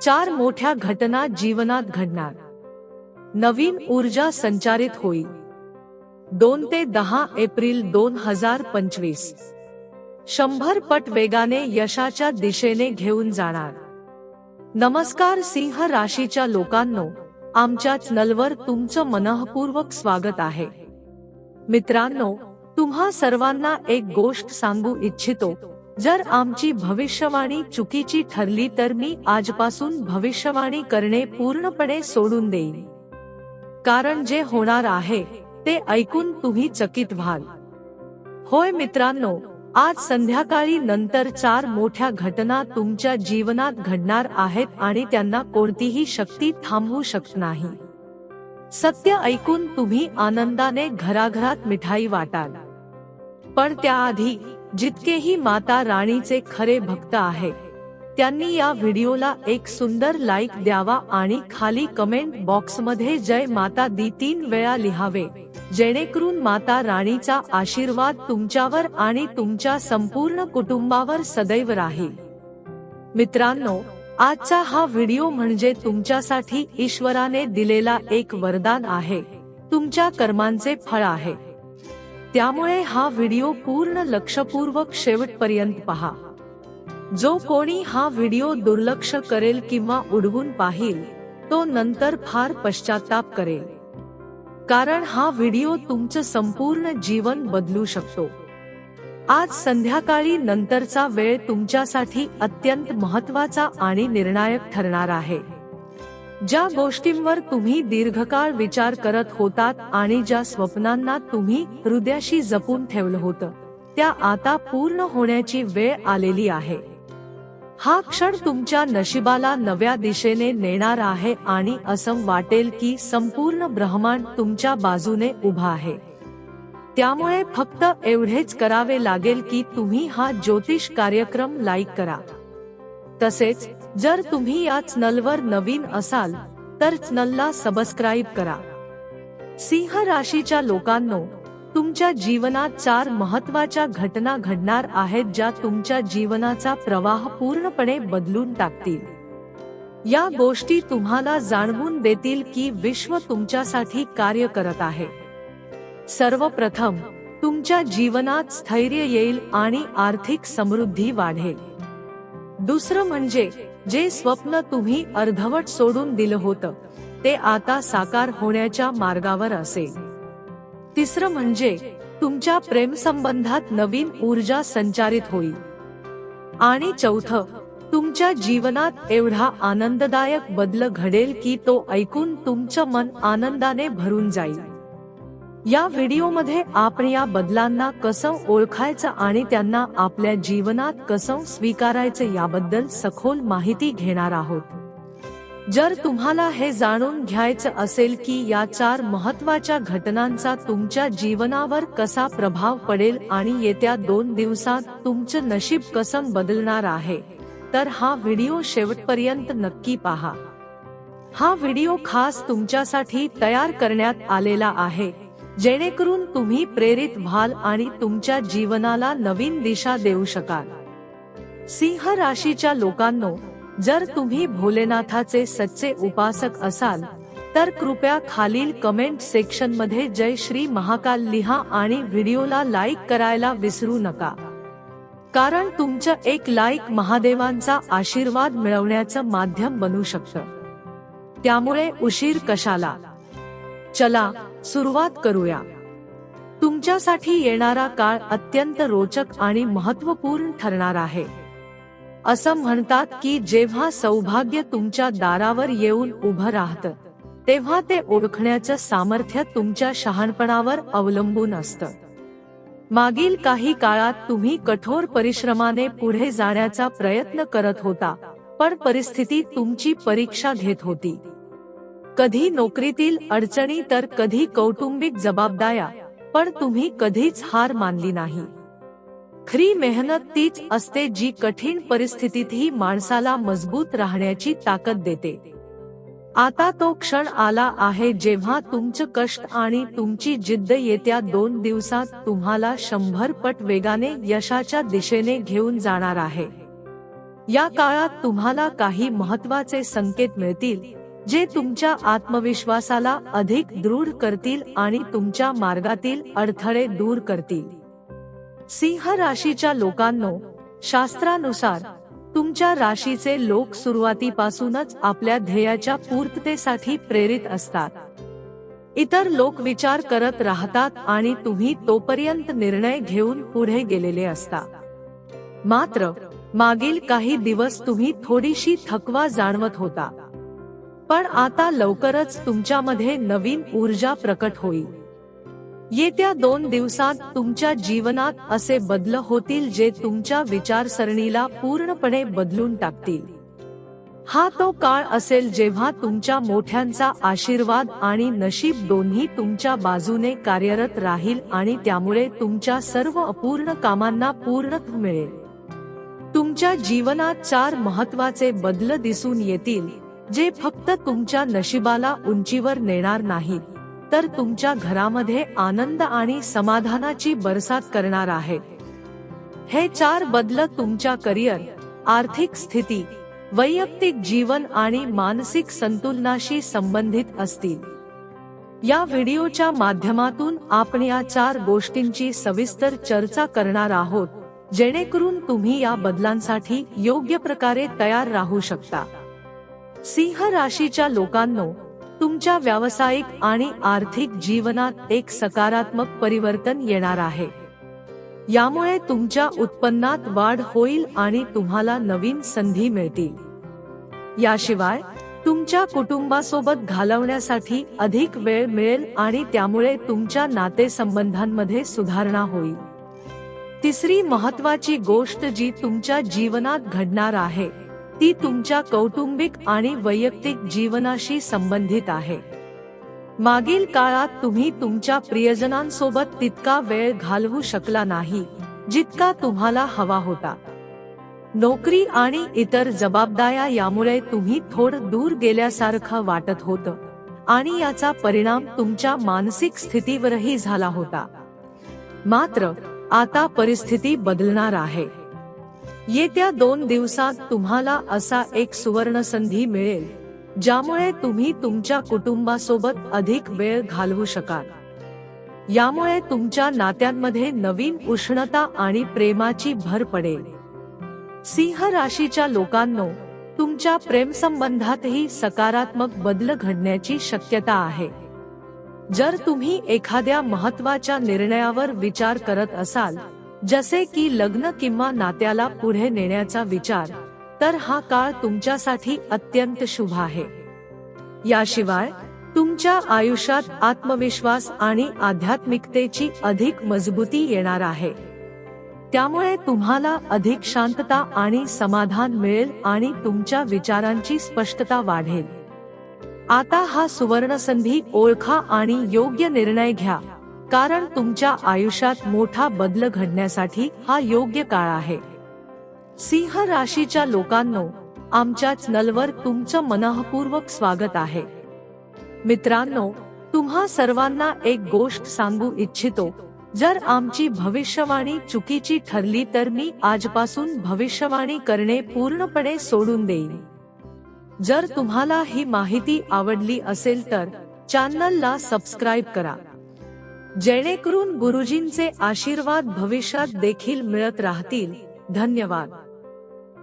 चार मोठ्या घटना जीवनात घडणार. नवीन ऊर्जा संचारित होईल. दोन ते दहा एप्रिल दोन हजार पंचवीस. शंभर पट वेगाने यशाच्या दिशेने घेऊन जाणार. नमस्कार सिंह राशीच्या लोकांनो आमच्या चॅनलवर तुमचं मनःपूर्वक स्वागत आहे. मित्रांनो तुम्हा सर्वांना एक गोष्ट सांगू इच्छितो. जर आमची भविष्यवाणी चुकीची ठरली तर मी आजपासून भविष्यवाणी करणे पूर्णपणे सोडून देईन. कारण जे होणार आहे ते ऐकून तुम्ही चकित व्हाल. होय मित्रांनो आज संध्याकाळी नंतर चार मोठ्या घटना तुमच्या जीवनात घडणार आहेत आणि त्यांना कोणतीही शक्ती थांबवू शकत नाही. सत्य ऐकून तुम्ही आनंदाने घराघरात मिठाई वाटाल. पण त्याआधी जितकेही माता राणीचे खरे भक्त आहेत त्यांनी या व्हिडिओला एक सुंदर लाईक द्यावा आणि खाली कमेंट बॉक्समध्ये जय माता दी तीन वेळा लिहावे जेणेकरून माता राणीचा आशीर्वाद तुमच्यावर आणि तुमच्या संपूर्ण कुटुंबावर सदैव राहील. मित्रांनो आजचा हा व्हिडिओ म्हणजे तुमच्यासाठी ईश्वराने दिलेला एक वरदान आहे तुमच्या कर्मांचे फळ आहे. त्यामुळे हा व्हिडिओ पूर्ण लक्षपूर्वक शेवटपर्यंत पहा. जो कोणी हा व्हिडिओ दुर्लक्ष करेल किंवा उडवून पाहिल तो नंतर फार पश्चाताप करेल. कारण हा व्हिडिओ तुमचं संपूर्ण जीवन बदलू शकतो. आज संध्याकाळी नंतरचा वेळ तुमच्यासाठी अत्यंत महत्त्वाचा आणि निर्णायक ठरणार आहे. ज्या गोष्टींवर तुम्ही दीर्घकाळ विचार करत होतात आणि ज्या स्वप्नांना तुम्ही हृदयाशी जपून ठेवलं होतं त्या आता पूर्ण होण्याची वेळ आलेली आहे. हा क्षण तुमच्या नशिबाला नव्या दिशेने नेणार आहे आणि असं वाटेल की संपूर्ण ब्रह्मांड तुमच्या बाजूने उभा आहे. त्यामुळे फक्त एवढेच करावे लागेल की तुम्ही हा ज्योतिष कार्यक्रम लाईक करा. तसेच जर तुम्ही या चॅनलवर नवीन असाल तर चॅनलला सबस्क्राईब करा. सिंह राशीच्या लोकांनो तुमच्या जीवनात चार महत्त्वाच्या घटना घडणार आहेत ज्या तुमच्या जीवनाचा प्रवाह पूर्णपणे बदलून टाकतील. या गोष्टी तुम्हाला जाणवून देतील की विश्व तुमच्यासाठी कार्य करत आहे. सर्वप्रथम तुमच्या जीवनात स्थैर्य येईल आणि आर्थिक समृद्धी वाढेल. दुसरं म्हणजे जे स्वप्न तुम्ही अर्धवट सोडून दिलं होतं ते आता साकार होण्याच्या मार्गावर असेल. तिसरं म्हणजे तुमच्या प्रेमसंबंधात नवीन ऊर्जा संचारित होईल. आणि चौथं तुमच्या जीवनात एवढा आनंददायक बदल घडेल की तो ऐकून तुमचं मन आनंदाने भरून जाईल. या व्हिडिओमध्ये आपण या बदलांना कसं ओळखायचं आणि त्यांना आपल्या जीवनात कसं स्वीकारायचं याबद्दल सखोल माहिती घेणार आहोत. जर तुम्हाला हे जाणून घ्यायचं असेल की या चार महत्त्वाच्या घटनांचा तुमच्या जीवनावर कसा प्रभाव पडेल आणि येत्या दोन दिवसात तुमचं नशीब कसं बदलणार आहे तर हा व्हिडिओ शेवटपर्यंत नक्की पहा. हा व्हिडिओ खास तुमच्यासाठी तयार करण्यात आलेला आहे. जेणेकरून तुम्ही प्रेरित व्हाल आणि तुमच्या जीवनाला नवीन दिशा देऊ शकाल. सिंह राशीच्या लोकांनो जर तुम्ही भोलेनाथाचे सच्चे उपासक असाल तर कृपया खालील कमेंट सेक्शनमध्ये जय श्री महाकाल लिहा आणि व्हिडिओला लाईक करायला विसरू नका. कारण तुमचं एक लाईक महादेवांचा आशीर्वाद मिळवण्याचं माध्यम बनू शकतं. त्यामुळे उशीर कशाला? चला सुरुवात करूया. तुमच्यासाठी येणारा काळ अत्यंत रोचक आणि महत्त्वपूर्ण ठरणार आहे. असं म्हणतात की जेव्हा सौभाग्य तुमच्या दारावर येऊन उभं राहतं तेव्हा ते ओळखण्याचं सामर्थ्य तुमच्या शहाणपणावर अवलंबून असतं. मागील काही काळात तुम्ही कठोर परिश्रमाने पुढे जाण्याचा प्रयत्न करत होता पण परिस्थिती तुमची परीक्षा घेत होती. कधी नोकरीतील अडचणी तर कधी कौटुंबिक जबाबदाऱ्या पण तुम्ही कधीच हार मानली नाही. खरी मेहनत तीच असते जी कठीण परिस्थितीतही माणसाला मजबूत राहण्याची ताकद देते. आता तो क्षण आला आहे जेव्हा तुमचं कष्ट आणि तुमची जिद्द येत्या दोन दिवसात तुम्हाला शंभर पट वेगाने यशाच्या दिशेने घेऊन जाणार आहे. या काळात तुम्हाला काही महत्त्वाचे संकेत मिळतील जे तुमच्या आत्मविश्वासाला अधिक दृढ करतील आणि तुमच्या मार्गातील अडथळे दूर करतील. सिंह राशीच्या लोकांनो शास्त्रानुसार तुमच्या राशीचे लोक सुरुवातीपासूनच आपल्या ध्येयाच्या पूर्ततेसाठी प्रेरित असतात. इतर लोक विचार करत राहतात आणि तुम्ही तोपर्यंत निर्णय घेऊन पुढे गेलेले असता. मात्र मागील काही दिवस तुम्ही थोडीशी थकवा जाणवत होता. पण आता लवकरच तुमच्यामध्ये नवीन ऊर्जा प्रकट होईल. येत्या दोन दिवसात तुमच्या जीवनात असे बदल होतील जे तुमच्या विचारसरणीला पूर्णपणे बदलून टाकतील. हा तो काळ असेल जेव्हा तुमच्या मोठ्यांचा आशीर्वाद आणि नशीब दोन्ही तुमच्या बाजूने कार्यरत राहील आणि त्यामुळे तुमच्या सर्व अपूर्ण कामांना पूर्ण मिळेल. तुमच्या जीवनात चार महत्त्वाचे बदल दिसून येतील. जे फक्त तुमच्या नशिबाला उंचीवर नेणार नाहीत तर तुमच्या घरामध्ये आनंद आणि समाधानाची बरसात करणार आहेत हे चार बदल तुमच्या करिअर आर्थिक स्थिती वैयक्तिक जीवन आणि मानसिक संतुलनाशी संबंधित असतील. या व्हिडिओच्या माध्यमातून आपण या चार गोष्टींची सविस्तर चर्चा करणार आहोत जेणेकरून तुम्ही या बदलांसाठी योग्य प्रकारे तयार राहू शकता. सिंह राशीच्या लोकांनो तुमच्या व्यावसायिक आणि आर्थिक जीवनात एक सकारात्मक परिवर्तन येणार आहे. यामुळे तुमच्या उत्पन्नात वाढ होईल आणि तुम्हाला नवीन संधी मिळतील. याशिवाय तुमच्या कुटुंबासोबत घालवण्यासाठी अधिक वेळ मिळेल आणि त्यामुळे तुमच्या नातेसंबंधांमध्ये सुधारणा होईल. तिसरी महत्वाची गोष्ट जी तुमच्या जीवनात घडणार आहे ती तुमच्या कौटुंबिक आणि वैयक्तिक जीवनाशी संबंधित आहे. मागील काळात तुम्ही तुमच्या प्रियजनांसोबत तितका वेळ घालवू शकला नाही जितका तुम्हाला हवा होता. नोकरी आणि इतर जबाबदाऱ्या यामुळे तुम्ही थोडं दूर गेल्यासारखं वाटत होतं आणि याचा परिणाम तुमच्या मानसिक स्थितीवरही झाला होता. मात्र आता परिस्थिती बदलणार आहे. येत्या दोन दिवसात तुम्हाला असा एक सुवर्ण संधी मिळेल ज्यामुळे तुम्ही तुमच्या कुटुंबासोबत अधिक वेळ घालवू शकाल. यामुळे तुमच्या नात्यांमध्ये नवीन उष्णता आणि प्रेमाची भर पडेल. सिंह राशीच्या लोकांनो तुमच्या प्रेमसंबंधातही सकारात्मक बदल घडण्याची शक्यता आहे. जर तुम्ही एखाद्या महत्त्वाच्या निर्णयावर विचार करत असाल जसे की लग्न किंवा नात्याला पुढे नेण्याचा विचार तर हा काळ तुमच्यासाठी अत्यंत शुभ आहे. याशिवाय तुमच्या आयुष्यात आत्मविश्वास आणि आध्यात्मिकतेची अधिक मजबूती येणार आहे. त्यामुळे तुम्हाला अधिक शांतता आणि समाधान मिळेल आणि तुमच्या विचारांची स्पष्टता वाढेल. आता हा सुवर्ण संधी ओळखा आणि योग्य निर्णय घ्या. कारण तुमच्या आयुष्यात मोठा बदल घडण्यासाठी हा योग्य काळ आहे. सिंह राशीच्या लोकांनो आमच्या चॅनलवर तुमचं मनःपूर्वक स्वागत आहे. मित्रांनो तुम्हा सर्वांना एक गोष्ट सांगू इच्छितो. जर आमची भविष्यवाणी चुकीची ठरली तर मी आजपासून भविष्यवाणी करणे पूर्णपणे सोडून देईन. जर तुम्हाला ही माहिती आवडली असेल तर चॅनलला सबस्क्राईब करा. जेणेकरून गुरुजींचे आशीर्वाद भविष्यात देखील मिळत राहतील. धन्यवाद.